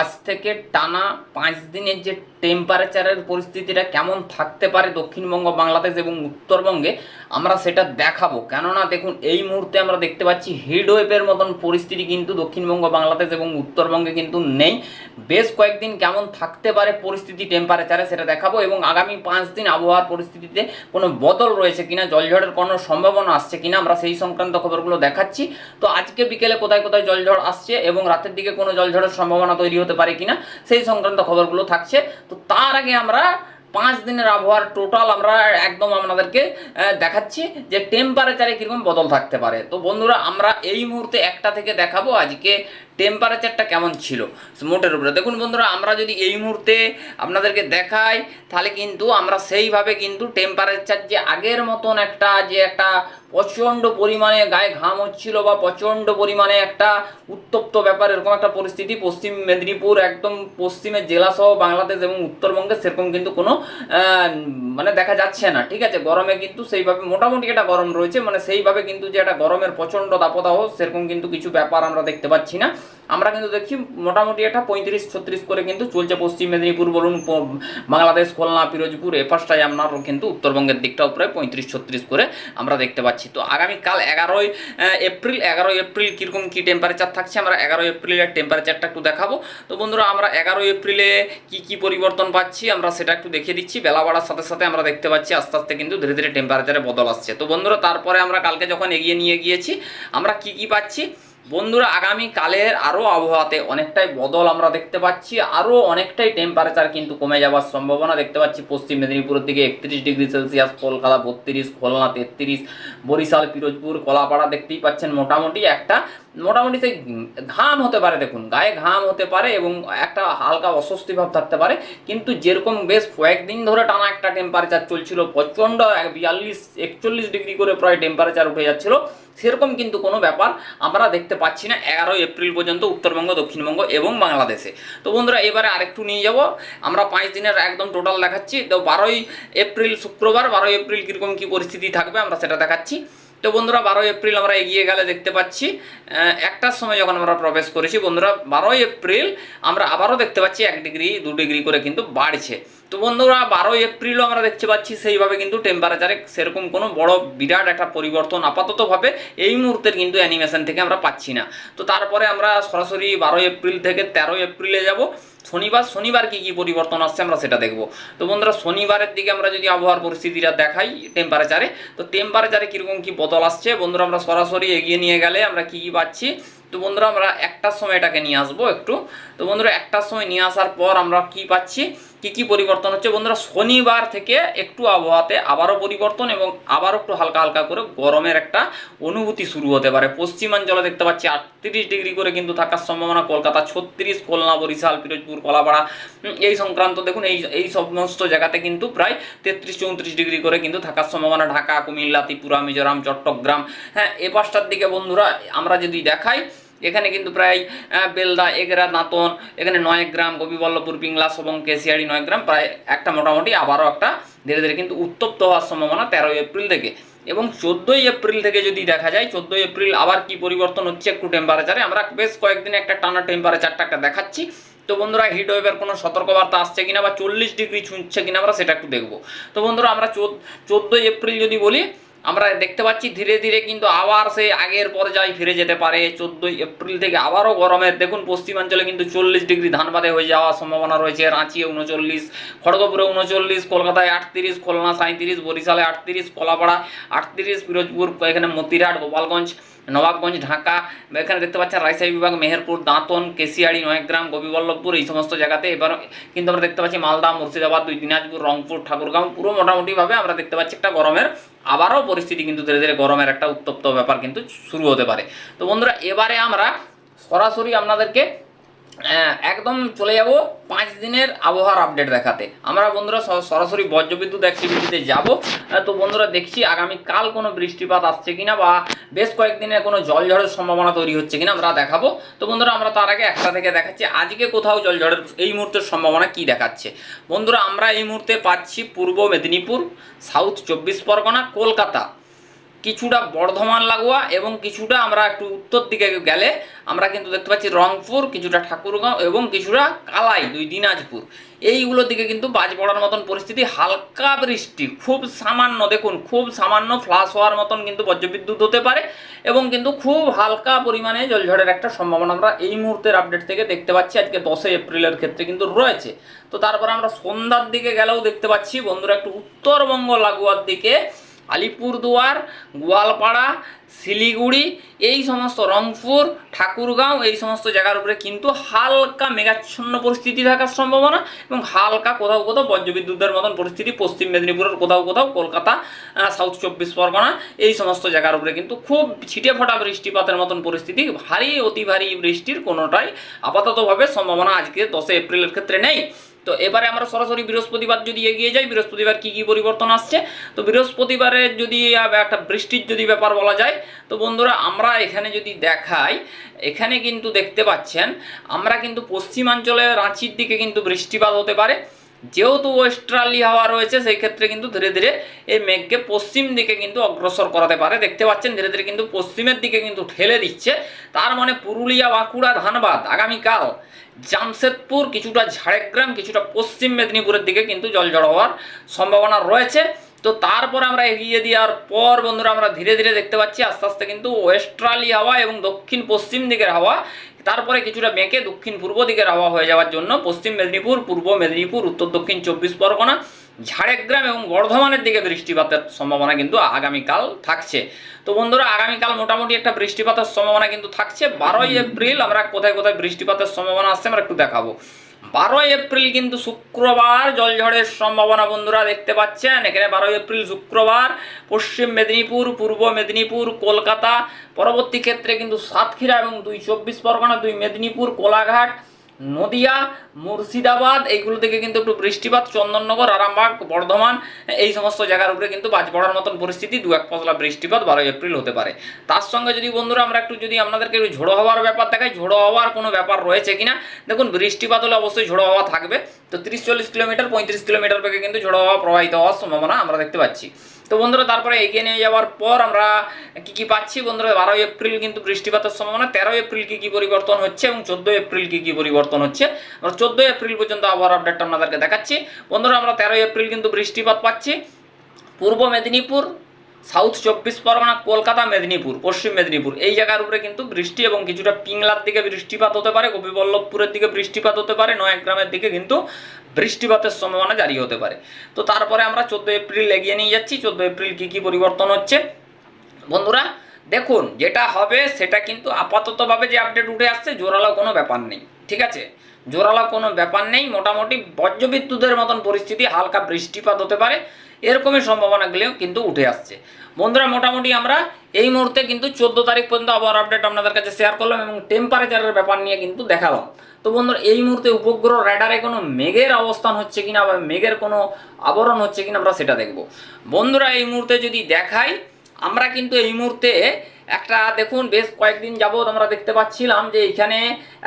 আজ থেকে টানা পাঁচ দিনের যে টেম্পারেচারের পরিস্থিতিটা কেমন থাকতে পারে দক্ষিণবঙ্গ, বাংলাদেশ এবং উত্তরবঙ্গে, আমরা সেটা দেখাবো। কেননা দেখুন, এই মুহূর্তে আমরা দেখতে পাচ্ছি হিট ওয়েভের মতন পরিস্থিতি কিন্তু দক্ষিণবঙ্গ, বাংলাদেশ এবং উত্তরবঙ্গে কিন্তু নেই। বেশ কয়েকদিন কেমন থাকতে পারে পরিস্থিতি টেম্পারেচারে সেটা দেখাবো এবং আগামী পাঁচ দিন আবহাওয়ার পরিস্থিতিতে কোনো বদল রয়েছে কিনা, জলঝড়ের কোনো সম্ভাবনা আসছে কিনা, আমরা সেই সংক্রান্ত খবরগুলো দেখাচ্ছি। তো আজকে বিকেলে কোথায় কোথায় জলঝড় আসছে এবং রাতের দিকে কোনো জলঝড়ের সম্ভাবনা তৈরি হতে পারে কিনা, সেই সংক্রান্ত খবরগুলো থাকছে। তো তার আগে আমরা পাঁচ দিনের আবহাওয়ার টোটাল আমরা একদম আপনাদেরকে দেখাচ্ছি যে টেম্পারেচারে কীরকম বদল থাকতে পারে। তো বন্ধুরা, আমরা এই মুহূর্তে একটা থেকে দেখাবো। আজকে টেম্পারেচারটা কেমন ছিল? মোটের উপরে। দেখুন বন্ধুরা, আমরা যদি এই মুহূর্তে আপনাদেরকে দেখাই, তাহলে কিন্তু আমরা সেইভাবে কিন্তু টেম্পারেচার যে আগের মতন একটা, যে একটা প্রচণ্ড পরিমাণে গায়ে ঘাম হচ্ছিল বা প্রচণ্ড পরিমাণে একটা উত্তপ্ত ব্যাপার, এরকম একটা পরিস্থিতি পশ্চিম মেদিনীপুর, একদম পশ্চিমের জেলাসহ বাংলাদেশ এবং উত্তরবঙ্গে সেরকম কিন্তু কোনো মানে দেখা যাচ্ছে না, ঠিক আছে? গরমে কিন্তু সেইভাবে, মোটামুটি একটা গরম রয়েছে মানে সেইভাবে কিন্তু যে একটা গরমের প্রচণ্ড দাপদাহ, সেরকম কিন্তু কিছু ব্যাপার আমরা দেখতে পাচ্ছি না। আমরা কিন্তু দেখছি মোটামুটি একটা পঁয়ত্রিশ, ছত্রিশ করে কিন্তু চলছে পশ্চিম মেদিনীপুর বলুন বাংলাদেশ, খুলনা, পিরোজপুর এ পাশটায় আপনার কিন্তু উত্তরবঙ্গের দিকটাও প্রায় পঁয়ত্রিশ, ছত্রিশ করে আমরা দেখতে পাচ্ছি। তো আগামীকাল এগারোই এপ্রিল এগারোই এপ্রিল কীরকম কী টেম্পারেচার থাকছে আমরা এগারোই এপ্রিলের টেম্পারেচারটা একটু দেখাবো। তো বন্ধুরা আমরা এগারোই এপ্রিলে কি কি পরিবর্তন পাচ্ছি আমরা সেটা একটু দেখিয়ে দিচ্ছি। বেলা বাড়ার সাথে সাথে আমরা দেখতে পাচ্ছি আস্তে আস্তে কিন্তু ধীরে ধীরে টেম্পারেচারে বদল আসছে। তো বন্ধুরা তারপরে আমরা কালকে যখন এগিয়ে নিয়ে গিয়েছি, আমরা কি কি পাচ্ছি? বন্ধুরা আগামী কালের আরও আবহাওয়াতে অনেকটাই বদল আমরা দেখতে পাচ্ছি। আরও অনেকটাই টেম্পারেচার কিন্তু কমে যাওয়ার সম্ভাবনা দেখতে পাচ্ছি। পশ্চিম মেদিনীপুরের দিকে একত্রিশ ডিগ্রি সেলসিয়াস, কলকাতা বত্রিশ, খুলনা তেত্রিশ, বরিশাল, পিরোজপুর, কলাপাড়া দেখতেই পাচ্ছেন। মোটামুটি একটা মোটামুটি সেই ঘাম হতে পারে দেখুন, গায়ে ঘাম হতে পারে এবং একটা হালকা অস্বস্তি ভাব থাকতে পারে, কিন্তু যেরকম বেশ কয়েকদিন ধরে টানা একটা টেম্পারেচার চলছিল, প্রচণ্ড বিয়াল্লিশ, একচল্লিশ ডিগ্রি করে প্রায় টেম্পারেচার উঠে যাচ্ছিল, সেরকম কিন্তু কোনো ব্যাপার আমরা দেখতে পাচ্ছি না এগারোই এপ্রিল পর্যন্ত উত্তরবঙ্গ, দক্ষিণবঙ্গ এবং বাংলাদেশে। তো বন্ধুরা, এবারে আরেকটু নিয়ে যাব, আমরা পাঁচ দিনের একদম টোটাল দেখাচ্ছি, তো বারোই এপ্রিল শুক্রবার, বারোই এপ্রিল কীরকম কী পরিস্থিতি থাকবে আমরা সেটা দেখাচ্ছি। তো বন্ধুরা, বারোই এপ্রিল আমরা এগিয়ে গেলে দেখতে পাচ্ছি একটার সময় যখন আমরা প্রবেশ করেছি, বন্ধুরা, বারোই এপ্রিল আমরা আবারও দেখতে পাচ্ছি এক ডিগ্রি, দু ডিগ্রি করে কিন্তু বাড়ছে। তো বন্ধুরা, বারোই এপ্রিলও আমরা দেখতে পাচ্ছি সেইভাবে কিন্তু টেম্পারেচারে সেরকম কোনো বড় বিরাট একটা পরিবর্তন আপাততভাবে এই মুহূর্তের কিন্তু অ্যানিমেশন থেকে আমরা পাচ্ছি না। তো তারপরে আমরা সরাসরি বারোই এপ্রিল থেকে তেরোই এপ্রিলে যাব। শনিবার শনিবার কি কি পরিবর্তন আসছে আমরা সেটা দেখব। তো বন্ধুরা, শনিবারের দিকে আমরা যদি আবহাওয়ার পরিস্থিতিটা দেখাই টেম্পারেচারে তো টেম্পারেচারে কীরকম কী বদল আসছে? বন্ধুরা, আমরা সরাসরি এগিয়ে নিয়ে গেলে আমরা কী কী পাচ্ছি? তো বন্ধুরা, আমরা একটার সময় এটাকে নিয়ে আসব একটু। তো বন্ধুরা, একটার সময় নিয়ে আসার পর আমরা কি পাচ্ছি? কি কি পরিবর্তন হচ্ছে? বন্ধুরা, শনিবার থেকে একটু আবহাওয়াতে আবারও পরিবর্তন এবং আবারও একটু হালকা হালকা করে গরমের একটা অনুভূতি শুরু হতে পারে। পশ্চিমাঞ্চলে দেখতে পাচ্ছি আটত্রিশ ডিগ্রি করে কিন্তু থাকার সম্ভাবনা কলকাতা, ছত্রিশ, খুলনা, বরিশাল, পিরোজপুর, কলাপাড়া এই সংক্রান্ত দেখুন, এই এই সমস্ত জায়গাতে কিন্তু প্রায় তেত্রিশ, চৌত্রিশ ডিগ্রি করে কিন্তু থাকার সম্ভাবনা। ঢাকা, কুমিল্লা, ত্রিপুরা, মিজোরাম, চট্টগ্রাম হ্যাঁ এ দিকে বন্ধুরা, আমরা যদি দেখাই এখানে কিন্তু প্রায় বেলদা, এগরা দাঁতন এখানে নয় গ্রাম, গোপীবল্লভপুর, পিংলা এবং কেশিয়াড়ি নয় গ্রাম, প্রায় একটা মোটামুটি, আবারও একটা ধীরে ধীরে কিন্তু উত্তপ্ত হওয়ার সম্ভাবনা তেরোই এপ্রিল থেকে। এবং চোদ্দোই এপ্রিল থেকে যদি দেখা যায়, চোদ্দোই এপ্রিল আবার কি পরিবর্তন হচ্ছে একটু টেম্পারেচারে আমরা বেশ কয়েকদিন একটা টানা টেম্পারেচারটা একটা দেখাচ্ছি। তো বন্ধুরা হিট ওয়েভের কোনো সতর্কবার্তা আসছে কিনা বা চল্লিশ ডিগ্রি ছুঁচ্ছে কিনা আমরা সেটা একটু দেখব। তো বন্ধুরা, আমরা চোদ্দোই এপ্রিল যদি বলি আমরা দেখতে পাচ্ছি ধীরে ধীরে কিন্তু আবার সে আগের পর্যায়ে ফিরে যেতে পারে। চোদ্দোই এপ্রিল থেকে আবারও গরমের দেখুন, পশ্চিমাঞ্চলে কিন্তু চল্লিশ ডিগ্রি ধানবাদে হয়ে যাওয়ার সম্ভাবনা রয়েছে। রাঁচি উনচল্লিশ, খড়গপুরে উনচল্লিশ, কলকাতায় আটত্রিশ, খুলনা সাঁত্রিশ বরিশালে আটত্রিশ, কলাপাড়া আটত্রিশ, পিরোজপুর, এখানে মতিরাট গোপালগঞ্জ নবাবগঞ্জ, ঢাকা। এখানে দেখতে পাচ্ছেন রাজশাহী বিভাগ, মেহেরপুর, দাঁতন, কেশিয়াড়ি, নয়গ্রাম গোপীবল্লভপুর এই সমস্ত জায়গাতে। এবার কিন্তু আমরা দেখতে পাচ্ছি মালদা, মুর্শিদাবাদ, দুই দিনাজপুর, রংপুর, ঠাকুরগাঁও। পুরো মোটামুটিভাবে আমরা দেখতে পাচ্ছি একটা গরমের, আবারও পরিস্থিতি কিন্তু ধীরে ধীরে গরমের একটা উত্তপ্ত ব্যাপার কিন্তু শুরু হতে পারে। তো বন্ধুরা, এবারে আমরা সরাসরি আপনাদেরকে একদম চলে যাব পাঁচ দিনের আবহাওয়ার আপডেট দেখাতে। আমরা বন্ধুরা সরাসরি বজ্রবিদ্যুৎ অ্যাক্টিভিটিতে যাব। তো বন্ধুরা দেখছি আগামীকাল কোনো বৃষ্টিপাত আসছে কিনা বা বেশ কয়েকদিনের কোনো জলঝড়ের সম্ভাবনা তৈরি হচ্ছে কিনা আমরা দেখাবো। তো বন্ধুরা আমরা তার আগে একটা থেকে দেখাচ্ছি, আজকে কোথাও জলঝড়ের এই মুহূর্তের সম্ভাবনা কি দেখাচ্ছে? বন্ধুরা আমরা এই মুহূর্তে পাচ্ছি পূর্ব মেদিনীপুর সাউথ চব্বিশ পরগনা, কলকাতা। কিছুটা বর্ধমান লাগোয়া এবং কিছুটা আমরা একটু উত্তর দিকে গেলে আমরা কিন্তু দেখতে পাচ্ছি রংপুর, কিছুটা ঠাকুরগাঁও এবং কিছুটা কালাই, দুই দিনাজপুর। এইগুলোর দিকে কিন্তু বাজ পড়ার মতন পরিস্থিতি, হালকা বৃষ্টি, খুব সামান্য, দেখুন, খুব সামান্য ফ্লাশ হওয়ার মতন কিন্তু বজ্রবিদ্যুৎ হতে পারে এবং কিন্তু খুব হালকা পরিমাণে জলঝড়ের একটা সম্ভাবনা আমরা এই মুহূর্তের আপডেট থেকে দেখতে পাচ্ছি। আজকে দশই এপ্রিলের ক্ষেত্রে কিন্তু রয়েছে। তো তারপরে আমরা সন্ধ্যার দিকে গেলেও দেখতে পাচ্ছি, বন্ধুরা, একটু উত্তরবঙ্গ লাগোয়ার দিকে আলিপুরদুয়ার, গোয়ালপাড়া, শিলিগুড়ি, এই সমস্ত রংপুর, ঠাকুরগাঁও, এই সমস্ত জায়গার উপরে কিন্তু হালকা মেঘাচ্ছন্ন পরিস্থিতি থাকার সম্ভাবনা এবং হালকা কোথাও কোথাও বজ্রবিদ্যুতের মতন পরিস্থিতি পশ্চিম মেদিনীপুরের কোথাও কোথাও কলকাতা সাউথ চব্বিশ পরগনা, এই সমস্ত জায়গার উপরে কিন্তু খুব ছিটে ফোটা বৃষ্টিপাতের মতন পরিস্থিতি, ভারী, অতি ভারী বৃষ্টির কোনোটাই আপাততভাবে সম্ভাবনা আজকে দশই এপ্রিলের ক্ষেত্রে নেই। তো এবারে আমরা সরাসরি বৃহস্পতিবার যদি এগিয়ে যাই, বৃহস্পতিবার কি কি পরিবর্তন আসছে? তো বৃহস্পতিবারে যদি একটা বৃষ্টির যদি ব্যাপার বলা যায়, তো বন্ধুরা আমরা এখানে যদি দেখাই, এখানে কিন্তু দেখতে পাচ্ছেন, আমরা কিন্তু পশ্চিমাঞ্চলে রাঁচির দিকে কিন্তু বৃষ্টিপাত হতে পারে। যেহেতু ওয়েস্ট্রালি হাওয়া রয়েছে, সেই ক্ষেত্রে কিন্তু ধীরে ধীরে এই মেঘকে পশ্চিম দিকে কিন্তু অগ্রসর করাতে পারে। দেখতে পাচ্ছেন, ধীরে ধীরে কিন্তু পশ্চিমের দিকে কিন্তু ঠেলে দিচ্ছে। তার মানে পুরুলিয়া, বাঁকুড়া, ধানবাদ আগামীকাল জামশেদপুর, কিছুটা ঝাড়গ্রাম, কিছুটা পশ্চিম মেদিনীপুরের দিকে কিন্তু জল জড়ো হওয়ার সম্ভাবনা রয়েছে। তো তারপর আমরা এগিয়ে দেওয়ার পর বন্ধুরা আমরা ধীরে ধীরে দেখতে পাচ্ছি আস্তে আস্তে কিন্তু ওয়েস্ট্রালি হাওয়া এবং দক্ষিণ পশ্চিম দিকের হাওয়া, তারপরে কিছুটা বেঁকে দক্ষিণ পূর্ব দিকের হাওয়া হয়ে যাওয়ার জন্য পশ্চিম মেদিনীপুর, পূর্ব মেদিনীপুর, উত্তর দক্ষিণ চব্বিশ পরগনা, ঝাড়গ্রাম এবং বর্ধমানের দিকে বৃষ্টিপাতের সম্ভাবনা কিন্তু আগামীকাল থাকছে। তো বন্ধুরা, আগামীকাল মোটামুটি একটা বৃষ্টিপাতের সম্ভাবনা কিন্তু থাকছে। বারোই এপ্রিল আমরা কোথায় কোথায় বৃষ্টিপাতের সম্ভাবনা আসছে আমরা একটু দেখাবো। বারোই এপ্রিল কিন্তু শুক্রবার জলঝড়ের সম্ভাবনা বন্ধুরা দেখতে পাচ্ছেন। এখানে বারোই এপ্রিল শুক্রবার পশ্চিম মেদিনীপুর, পূর্ব মেদিনীপুর, কলকাতা, পরবর্তী ক্ষেত্রে কিন্তু সাতক্ষীরা এবং দুই চব্বিশ পরগনা, দুই মেদিনীপুর, কোলাঘাট নদিয়া, মুর্শিদাবাদ এইগুলো থেকে কিন্তু একটু বৃষ্টিপাত, চন্দননগর, আরামবাগ, বর্ধমান, এই সমস্ত জায়গার উপরে কিন্তু বাজ পড়ার মতন পরিস্থিতি, দু এক পশলা বৃষ্টিপাত বারোই এপ্রিল হতে পারে। তার সঙ্গে যদি বন্ধুরা আমরা একটু যদি আপনাদেরকে একটু ঝোড়ো হওয়ার ব্যাপার দেখাই, ঝোড়ো হওয়ার কোনো ব্যাপার রয়েছে কিনা? দেখুন, বৃষ্টিপাত হলে অবশ্যই ঝোড়ো হওয়া থাকবে। তো তিরিশ চল্লিশ কিলোমিটার, পঁয়ত্রিশ কিলোমিটার বেগে কিন্তু ঝোড়ো হওয়া প্রবাহিত হওয়ার সম্ভাবনা আমরা দেখতে পাচ্ছি। তো বন্ধুরা, তারপরে এগিয়ে নিয়ে যাওয়ার পর আমরা কি কি পাচ্ছি বন্ধুরা? বারোই এপ্রিল কিন্তু বৃষ্টিপাতের সম্ভাবনা, তেরোই এপ্রিল কি কি পরিবর্তন হচ্ছে এবং চোদ্দোই এপ্রিল কি কি পরিবর্তন হচ্ছে? আমরা চোদ্দোই এপ্রিল পর্যন্ত আবহাওয়ার আপডেটটা আপনাদেরকে দেখাচ্ছি। বন্ধুরা, আমরা তেরোই এপ্রিল কিন্তু বৃষ্টিপাত পাচ্ছি। পূর্ব মেদিনীপুর সাউথ চব্বিশ পরগনা, কলকাতা, মেদিনীপুর, পশ্চিম মেদিনীপুর। এই জায়গার উপরে কিন্তু বৃষ্টি এবং কিছুটা পিংলার দিকে বৃষ্টিপাত হতে পারে, গোপীবল্লভপুরের দিকে বৃষ্টিপাত হতে পারে নয়াগ্রামের দিকে কিন্তু বৃষ্টিপাতের সম্ভাবনা জারি হতে পারে। তো তারপরে আমরা চোদ্দ এপ্রিল এগিয়ে নিয়ে যাচ্ছি। চোদ্দ এপ্রিল কী কী পরিবর্তন হচ্ছে? বন্ধুরা, দেখুন, যেটা হবে সেটা কিন্তু আপাততভাবে যে আপডেট উঠে আসছে, জোরালো কোনো ব্যাপার নেই, ঠিক আছে? জোরালো কোনো ব্যাপার নেই। মোটামুটি বজ্রবিদ্যুতের মতন পরিস্থিতি, হালকা বৃষ্টিপাত হতে পারে। এরকমই সম্ভাবনাগুলিও কিন্তু উঠে আসছে। বন্ধুরা, মোটামুটি আমরা এই মুহূর্তে কিন্তু চোদ্দ তারিখ পর্যন্ত আবহাওয়ার আপডেট আপনাদের কাছে শেয়ার করলাম এবং টেম্পারেচারের ব্যাপার নিয়ে কিন্তু দেখালাম। তো বন্ধুরা, এই মুহূর্তে উপগ্রহ র্যাডারে কোনো মেঘের অবস্থান হচ্ছে কিনা বা মেঘের কোনো আবরণ হচ্ছে কিনা আমরা সেটা দেখব। বন্ধুরা, এই মুহূর্তে যদি দেখাই, আমরা কিন্তু এই মুহূর্তে একটা দেখুন, বেশ কয়েকদিন যাবৎ আমরা দেখতে পাচ্ছিলাম যে এখানে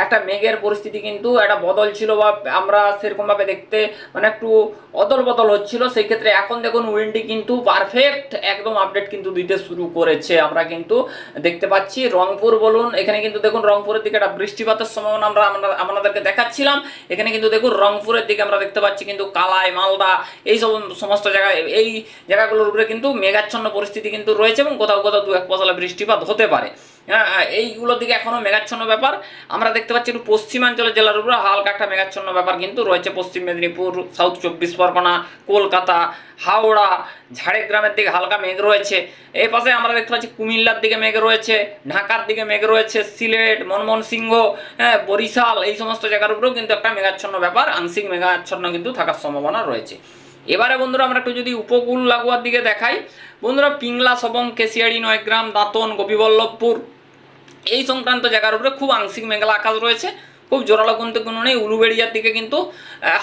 একটা মেঘের পরিস্থিতি কিন্তু একটা বদল ছিল বা আমরা সেরকমভাবে দেখতে মানে একটু অদল বদল হচ্ছিল, সেই ক্ষেত্রে এখন দেখুন উইন্ডি কিন্তু পারফেক্ট একদম আপডেট কিন্তু দিতে শুরু করেছে। আমরা কিন্তু দেখতে পাচ্ছি রংপুর বলুন, এখানে কিন্তু দেখুন রংপুরের দিকে একটা বৃষ্টিপাতের সম্ভাবনা আমরা আপনাদেরকে দেখাচ্ছিলাম। এখানে কিন্তু দেখুন রংপুরের দিকে আমরা দেখতে পাচ্ছি কিন্তু কালাই, মালদা এই সব সমস্ত জায়গায়, এই জায়গাগুলোর উপরে কিন্তু মেঘাচ্ছন্ন পরিস্থিতি কিন্তু রয়েছে এবং কোথাও কোথাও দু এক পশলা বৃষ্টিপাত হতে পারে। এইগুলোর দিকে এখনও মেঘাচ্ছন্ন ব্যাপার। আমরা দেখতে পাচ্ছি একটু পশ্চিমাঞ্চলের জেলার উপরে হালকা একটা মেঘাচ্ছন্ন ব্যাপার কিন্তু রয়েছে পশ্চিম মেদিনীপুর সাউথ চব্বিশ পরগনা, কলকাতা, হাওড়া, ঝাড়গ্রামের দিকে হালকা মেঘ রয়েছে। এই পাশে আমরা দেখতে পাচ্ছি কুমিল্লার দিকে মেঘ রয়েছে, ঢাকার দিকে মেঘ রয়েছে, সিলেট মনমোহন সিংহ হ্যাঁ বরিশাল, এই সমস্ত জায়গার উপরেও কিন্তু একটা মেঘাচ্ছন্ন ব্যাপার, আংশিক মেঘাচ্ছন্ন কিন্তু থাকার সম্ভাবনা রয়েছে। এবারে বন্ধুরা আমরা একটু যদি উপকূল লাগোয়ার দিকে দেখাই, বন্ধুরা পিংলা সবং কেশিয়াড়ি, নয়গ্রাম, দাঁতন, গোপীবল্লভপুর এই সংক্রান্ত জায়গার উপরে খুব আংশিক মেঘলা আকাশ রয়েছে, খুব জোরালো কিন্তু কোনো নেই। উলুবেড়িয়ার দিকে কিন্তু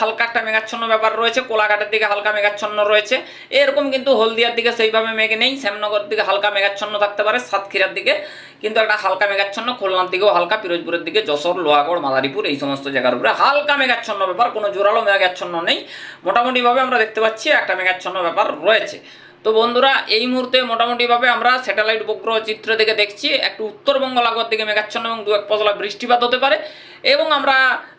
হালকা একটা মেঘাচ্ছন্ন ব্যাপার রয়েছে, কোলাঘাটের দিকে হালকা মেঘাচ্ছন্ন রয়েছে। এরকম কিন্তু হলদিয়ার দিকে সেইভাবে মেঘ নেই শ্যামনগর দিকে হালকা মেঘাচ্ছন্ন থাকতে পারে, সাতক্ষীরার দিকে কিন্তু একটা হালকা মেঘাচ্ছন্ন, খুলনার দিকেও হালকা, পিরোজপুরের দিকে যশোর, লোহাগড়, মাদারীপুর এই সমস্ত জায়গার উপরে হালকা মেঘাচ্ছন্ন ব্যাপার, কোনো জোরালো মেঘাচ্ছন্ন নেই। মোটামুটিভাবে আমরা দেখতে পাচ্ছি একটা মেঘাচ্ছন্ন ব্যাপার রয়েছে। তো বন্ধুরা, এই মুহূর্তে মোটামুটিভাবে আমরা স্যাটেলাইট উপগ্রহ চিত্র থেকে দেখছি। একটু উত্তরবঙ্গ লাগোয়ার দিকে মেঘাচ্ছন্ন এবং দু এক পশলা বৃষ্টিপাত হতে পারে। এবং আমরা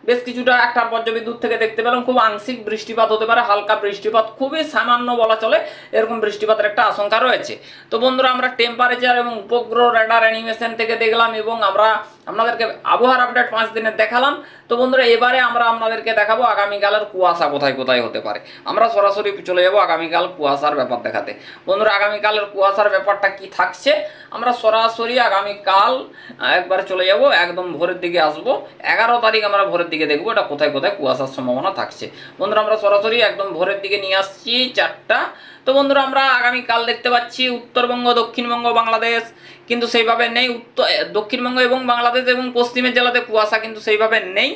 বেশ কিছুটা একটা পর্যবিদ্যুৎ থেকে দেখতে পেলাম, খুব আংশিক বৃষ্টিপাত হতে পারে, হালকা বৃষ্টিপাত, খুবই সামান্য বলা চলে, এরকম বৃষ্টিপাতের একটা আশঙ্কা রয়েছে। তো বন্ধুরা, আমরা টেম্পারেচার এবং উপগ্রহ রেডার অ্যানিমেশন থেকে দেখলাম এবং আমরা আপনাদেরকে আবহাওয়ার আপডেট পাঁচ দিনের দেখালাম। তো বন্ধুরা, এবারে আমরা আপনাদেরকে দেখাবো আগামীকালের কুয়াশা কোথায় কোথায় হতে পারে। আমরা সরাসরি চলে যাব আগামীকাল কুয়াশার ব্যাপার দেখাতে। বন্ধুরা, আগামীকালের কুয়াশার ব্যাপারটা কি থাকছে? আমরা সরাসরি আগামীকাল একবার চলে যাব, একদম ভোরের দিকে আসব। এগারো তারিখ আমরা ভোরের দিকে দেখব, এটা কোথায় কোথায় কুয়াশার সম্ভাবনা থাকছে। বন্ধুরা, আমরা সরাসরি একদম ভোরের দিকে নিয়ে আসছি চারটা। তো বন্ধুরা, আমরা আগামীকাল দেখতে পাচ্ছি উত্তরবঙ্গ, দক্ষিণবঙ্গ, বাংলাদেশ, কিন্তু সেইভাবে নেই। উত্তর দক্ষিণবঙ্গ এবং বাংলাদেশ এবং পশ্চিমের জেলাতে কুয়াশা কিন্তু সেইভাবে নেই।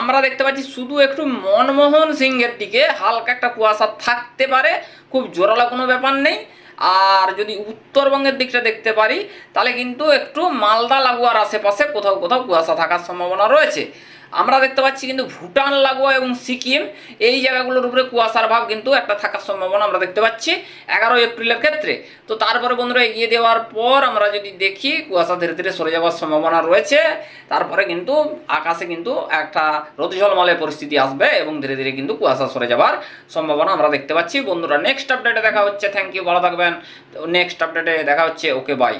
আমরা দেখতে পাচ্ছি শুধু একটু মনমোহন সিংহের দিকে হালকা একটা কুয়াশা থাকতে পারে। খুব জোরালো কোনো ব্যাপার নেই। আর যদি উত্তরবঙ্গের দিকটা দেখতে পারি, তাহলে কিন্তু একটু মালদা, লাগোয়ার আশেপাশে কোথাও কোথাও কুয়াশা থাকার সম্ভাবনা রয়েছে। আমরা দেখতে পাচ্ছি কিন্তু ভুটান, লাগোয়া এবং সিকিম এই জায়গাগুলোর উপরে কুয়াশার ভাব কিন্তু একটা থাকার সম্ভাবনা আমরা দেখতে পাচ্ছি এগারো এপ্রিলের ক্ষেত্রে। তো তারপরে বন্ধুরা এগিয়ে দেওয়ার পর আমরা যদি দেখি, কুয়াশা ধীরে ধীরে সরে যাওয়ার সম্ভাবনা রয়েছে। তারপরে কিন্তু আকাশে কিন্তু একটা রোদঝলমলে পরিস্থিতি আসবে এবং ধীরে ধীরে কিন্তু কুয়াশা সরে যাওয়ার সম্ভাবনা আমরা দেখতে পাচ্ছি। বন্ধুরা নেক্সট আপডেটে দেখা হচ্ছে। থ্যাংক ইউ ভালো থাকবেন। নেক্সট আপডেটে দেখা হচ্ছে। Okay bye